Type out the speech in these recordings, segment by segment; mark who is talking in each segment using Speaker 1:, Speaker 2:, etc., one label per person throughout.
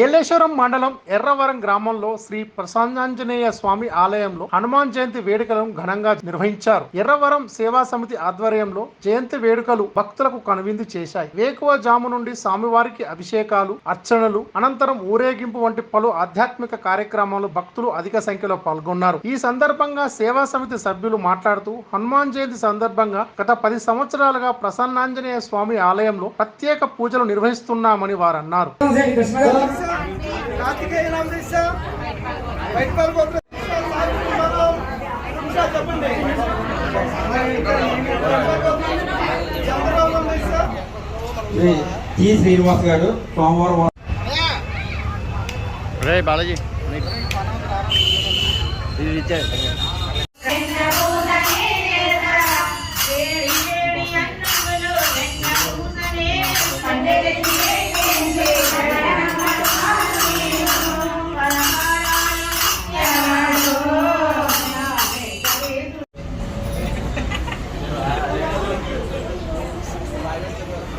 Speaker 1: ఏలేశ్వరం మండలం ఎర్రవరం గ్రామంలో శ్రీ ప్రసన్నాంజనేయ స్వామి ఆలయంలో హనుమాన్ జయంతి వేడుకలను ఘనంగా నిర్వహించారు. ఎర్రవరం సేవా సమితి ఆధ్వర్యంలో జయంతి వేడుకలు భక్తులకు కనువిందు చేశాయి. వేకువ జాము నుండి స్వామివారికి అభిషేకాలు అర్చనలు అనంతరం ఊరేగింపు వంటి పలు ఆధ్యాత్మిక కార్యక్రమాలు భక్తులు అధిక సంఖ్యలో పాల్గొన్నారు. ఈ సందర్భంగా సేవా సమితి సభ్యులు మాట్లాడుతూ హనుమాన్ జయంతి సందర్భంగా గత పది సంవత్సరాలుగా ప్రసన్నాంజనేయ స్వామి ఆలయంలో ప్రత్యేక పూజలు నిర్వహిస్తున్నామని వారన్నారు.
Speaker 2: కార్తికేయ నామ దీక్ష వైట్ పాల్ గోత్ర చెప్పండి.
Speaker 3: జి శ్రీనివాస్ గారు సోమవారం
Speaker 4: రే బాలాజీ ఇది ఇచ్చే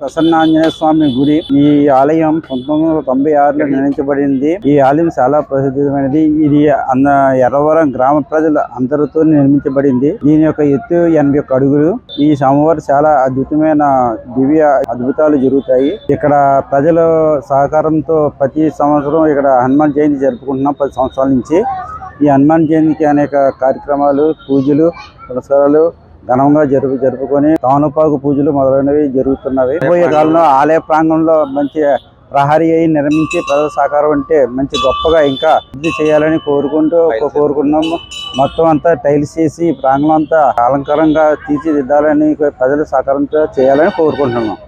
Speaker 5: ప్రసన్నాంజనేయ స్వామి గుడి. ఈ ఆలయం పంతొమ్మిది వందల తొంభై ఆరులో నిర్మించబడింది. ఈ ఆలయం చాలా ప్రసిద్ధమైనది. ఇది అన్న ఎర్రవరం గ్రామ ప్రజల అందరితో నిర్మించబడింది. దీని యొక్క ఎత్తు ఎనభై ఒక్క అడుగులు. ఈ సోమవారం చాలా అద్భుతమైన దివ్య అద్భుతాలు జరుగుతాయి. ఇక్కడ ప్రజల సహకారంతో ప్రతి సంవత్సరం ఇక్కడ హనుమాన్ జయంతి జరుపుకుంటున్నాం పది సంవత్సరాల నుంచి. ఈ హనుమాన్ జయంతికి అనేక కార్యక్రమాలు పూజలు పురస్కారాలు ఘనంగా జరుపు జరుపుకొని తానుపాకు పూజలు మొదలైనవి జరుగుతున్నవి. పోయే కాలంలో ఆలయ ప్రాంగణంలో మంచి ప్రహరీ అయి నిర్మించి ప్రజల సహకారం అంటే మంచి గొప్పగా ఇంకా అభివృద్ధి చేయాలని కోరుకుంటూ కోరుకున్నాము మొత్తం అంతా టైల్స్ చేసి ప్రాంగణం అంతా అలంకారంగా తీర్చిదిద్దాలని ప్రజల సహకారంతో చేయాలని కోరుకుంటున్నాం.